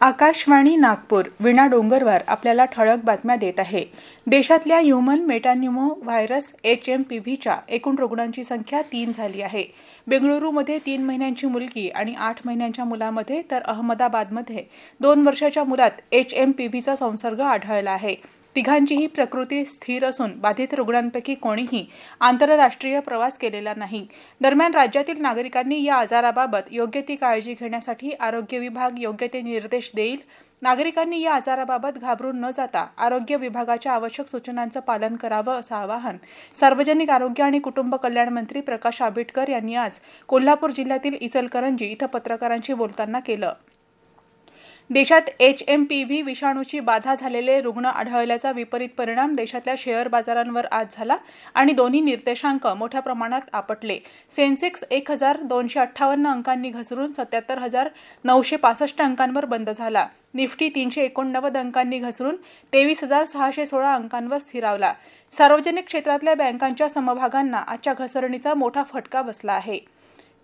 आकाशवाणी नागपूर विणा डोंगरवार आपल्याला ठळक बातम्या देत आहे. देशातल्या human metapneumovirus H M P व्हीच्या एकूण रुग्णांची संख्या तीन झाली आहे. बेंगळुरूमध्ये तीन महिन्यांची मुलगी आणि आठ महिन्यांच्या मुलामध्ये तर अहमदाबादमध्ये दोन वर्षाच्या मुलात एच एम पी व्हीचा संसर्ग आढळला आहे. तिघांचीही प्रकृती स्थिर असून बाधित रुग्णांपैकी कोणीही आंतरराष्ट्रीय प्रवास केलेला नाही. दरम्यान राज्यातील नागरिकांनी या आजाराबाबत योग्य ती काळजी घेण्यासाठी आरोग्य विभाग योग्य ते निर्देश देईल. नागरिकांनी या आजाराबाबत घाबरून न जाता आरोग्य विभागाच्या आवश्यक सूचनांचं पालन करावं असं आवाहन सार्वजनिक आरोग्य आणि कुटुंब कल्याण मंत्री प्रकाश आंबेडकर यांनी आज कोल्हापूर जिल्ह्यातील इचलकरंजी इथं पत्रकारांशी बोलताना केलं. देशात एच एम पी व्ही विषाणूची बाधा झालेले रुग्ण आढळल्याचा विपरीत परिणाम देशातल्या शेअर बाजारांवर आज झाला आणि दोन्ही निर्देशांक मोठ्या प्रमाणात आपटले. सेन्सेक्स एक हजार दोनशे अठ्ठावन्न अंकांनी घसरून सत्याहत्तर हजार नऊशे पासष्ट अंकांवर बंद झाला. निफ्टी तीनशे एकोणनव्वद अंकांनी घसरून तेवीस हजार सहाशे सोळा अंकांवर स्थिरावला. सार्वजनिक क्षेत्रातल्या बँकांच्या समभागांना आजच्या घसरणीचा मोठा फटका बसला आहे.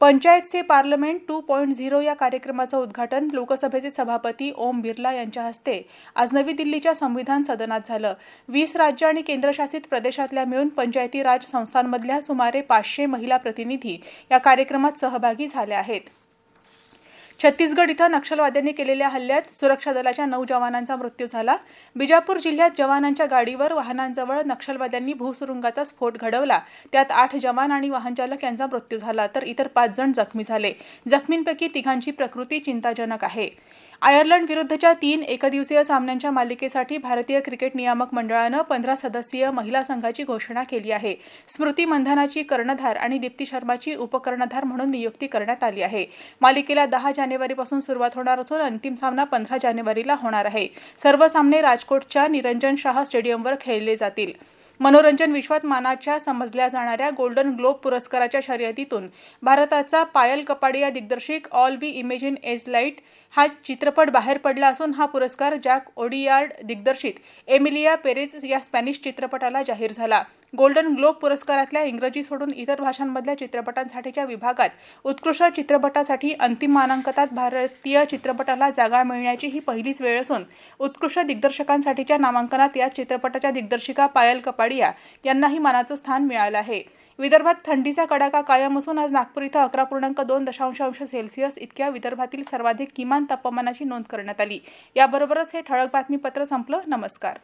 पंचायत से पार्लमेंट टू पॉईंट झिरो या कार्यक्रमाचं उद्घाटन लोकसभेचे सभापती ओम बिर्ला यांच्या हस्ते आज नवी दिल्लीच्या संविधान सदनात झालं. वीस राज्य आणि केंद्रशासित प्रदेशातल्या मिळून पंचायती राज संस्थांमधल्या सुमारे पाचशे महिला प्रतिनिधी या कार्यक्रमात सहभागी झाल्या आहेत. छत्तीसगड इथं नक्षलवाद्यांनी केलेल्या हल्ल्यात सुरक्षा दलाच्या नऊ जवानांचा मृत्यू झाला. बिजापूर जिल्ह्यात जवानांच्या गाडीवर वाहनांजवळ नक्षलवाद्यांनी भूसुरुंगाचा स्फोट घडवला. त्यात आठ जवान आणि वाहनचालक यांचा मृत्यू झाला तर इतर पाच जण जखमी झाले. जखमींपैकी तिघांची प्रकृती चिंताजनक आहे. आयर्लंड विरुद्धच्या तीन एकदिवसीय सामन्यांच्या मालिकेसाठी भारतीय क्रिकेट नियामक मंडळानं पंधरा सदस्यीय महिला संघाची घोषणा केली आहे. स्मृती मंधानाची कर्णधार आणि दीप्ती शर्माची उपकर्णधार म्हणून नियुक्ती करण्यात आली आहे. मालिकेला दहा जानेवारीपासून सुरुवात होणार असून अंतिम सामना पंधरा जानेवारीला होणार आहे. सर्व सामने राजकोटच्या निरंजन शाह स्टेडियमवर खेळले जातील. मनोरंजन विश्वात मानाच्या समजल्या जाणाऱ्या गोल्डन ग्लोब पुरस्काराच्या शर्यतीतून भारताचा Payal Kapadia दिग्दर्शिक all we imagine as light हा चित्रपट बाहेर पडला असून हा पुरस्कार जॅक ओडियार्ड दिग्दर्शित एमिलिया पेरेज या स्पॅनिश चित्रपटाला जाहीर झाला. गोल्डन ग्लोब पुरस्कारातल्या इंग्रजी सोडून इतर भाषांमधल्या चित्रपटांसाठीच्या विभागात उत्कृष्ट चित्रपटासाठी अंतिम मानांकनात भारतीय चित्रपटाला जागा मिळण्याची ही पहिलीच वेळ असून उत्कृष्ट दिग्दर्शकांसाठीच्या नामांकनात या चित्रपटाच्या दिग्दर्शिका पायल कपाडिया यांनाही मानाचं स्थान मिळालं आहे. विदर्भात थंडीचा कडाका कायम असून आज नागपूर इथं अकरा पूर्णांक दोन दशांश अंश सेल्सिअस इतक्या विदर्भातील सर्वाधिक किमान तापमानाची नोंद करण्यात आली. याबरोबरच हे ठळक बातमीपत्र संपलं. नमस्कार.